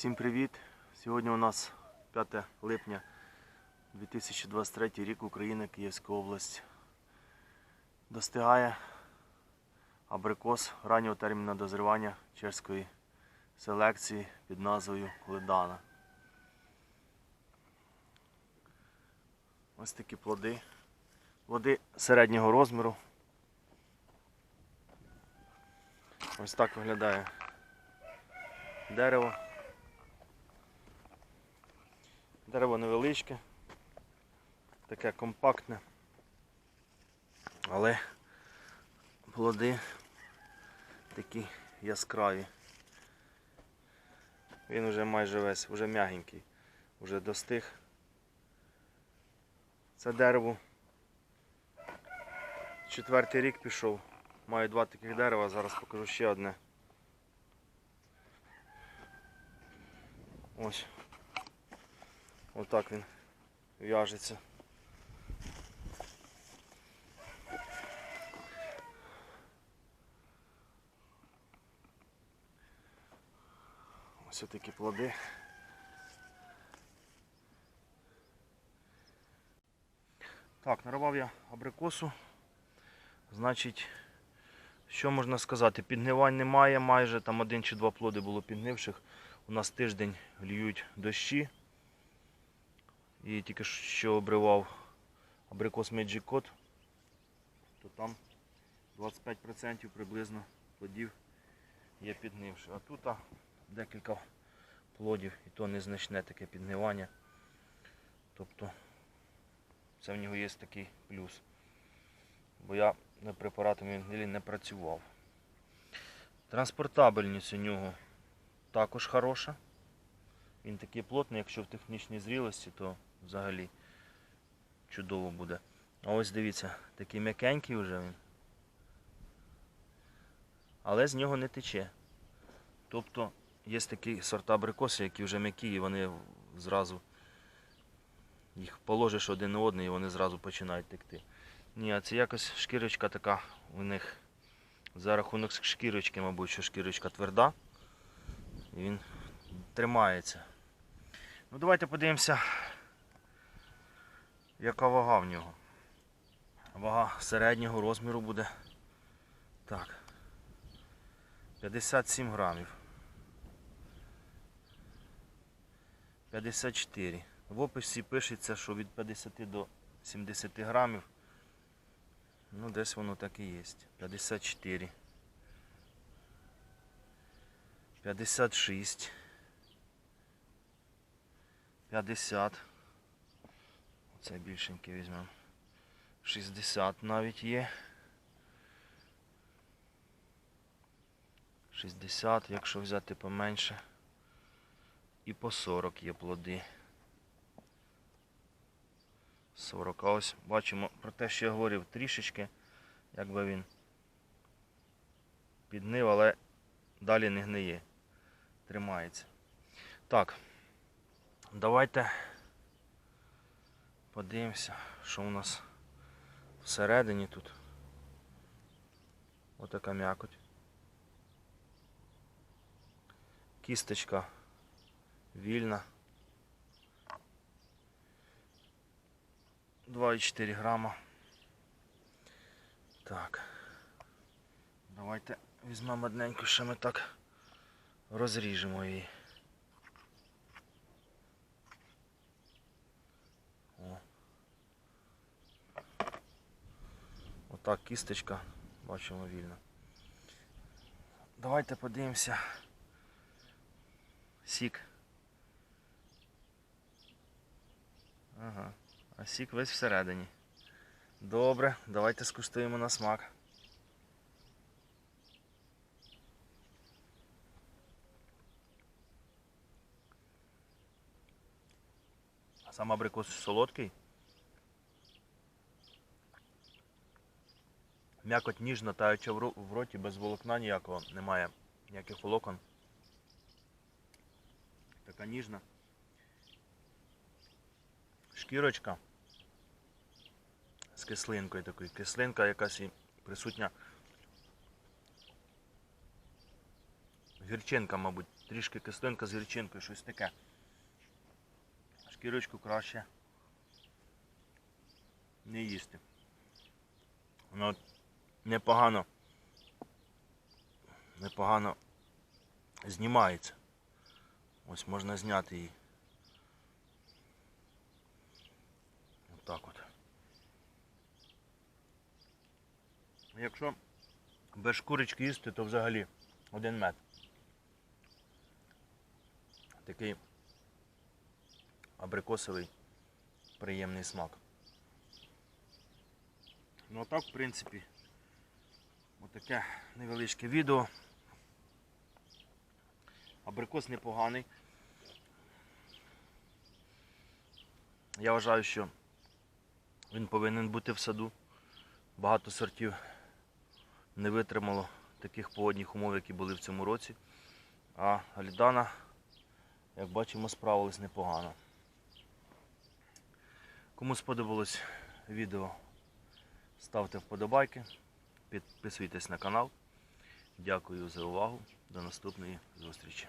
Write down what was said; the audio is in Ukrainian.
Всім привіт! Сьогодні у нас 5 липня 2023 рік Україна, Київська область. Достигає абрикос раннього терміну дозрівання чеської селекції під назвою Ледана. Ось такі плоди. Плоди середнього розміру. Ось так виглядає дерево. Дерево невеличке, таке компактне, але плоди такі яскраві. Він вже майже весь, вже м'ягенький, вже достиг. Це дерево четвертий рік пішов. Маю два таких дерева, зараз покажу ще одне. Ось. Отак він в'яжеться. Ось такі плоди. Так, нарвав я абрикосу. Значить, що можна сказати? Підгнивань немає майже, там один чи два плоди було підгнивших. У нас тиждень льють дощі. І тільки що обривав абрикос Magic Code, то там 25% приблизно плодів є підгнивши. А тут а, декілька плодів і то незначне таке підгнивання. Тобто це в нього є такий плюс. Бо я на препаратами він не працював. Транспортабельність у нього також хороша. Він такий плотний, якщо в технічній зрілості, то взагалі чудово буде. А ось дивіться, такий м'якенький вже він. Але з нього не тече. Тобто є такі сорта абрикоси, які вже м'які, і вони зразу їх положиш один на один і вони зразу починають текти. Ні, а це якось шкірочка така у них за рахунок шкірочки, мабуть, що шкірочка тверда. І він тримається. Ну давайте подивимося, яка вага в нього. Вага середнього розміру буде. Так. 57 грамів. 54. В описі пишеться, що від 50 до 70 грамів. Ну, десь воно так і є. 54. 56. 50. Оце більшенький візьмемо. 60 навіть є. 60, якщо взяти поменше. І по 40 є плоди. 40. А ось бачимо про те, що я говорив трішечки, якби він піднив, але далі не гниє. Тримається. Так. Давайте подивимося, що у нас всередині тут. Отака м'якоть. Кісточка вільна. 2,4 грама. Так. Давайте візьмемо одненьку, ще ми так розріжемо її. Отак кісточка, бачимо вільно. Давайте подивимося. Сік. Ага. А сік весь всередині. Добре, давайте скуштуємо на смак. Сам абрикос солодкий. М'якоть ніжна, таюча в роті, без волокна ніякого, немає ніяких волокон. Така ніжна. Шкірочка з кислинкою такою. Кислинка якась і присутня Гірчинка, мабуть, трішки кислинка з гірчинкою, щось таке. Шкірочку краще не їсти. Воно непогано, непогано знімається. Ось можна зняти її. Отак от. Якщо без шкурочки їсти, то взагалі один мед. Такий абрикосовий приємний смак. Ну а так, в принципі, отаке невеличке відео. Абрикос непоганий. Я вважаю, що він повинен бути в саду. Багато сортів не витримало таких погодних умов, які були в цьому році. А Альдана, як бачимо, справилась непогано. Кому сподобалось відео, ставте вподобайки, підписуйтесь на канал. Дякую за увагу. До наступної зустрічі.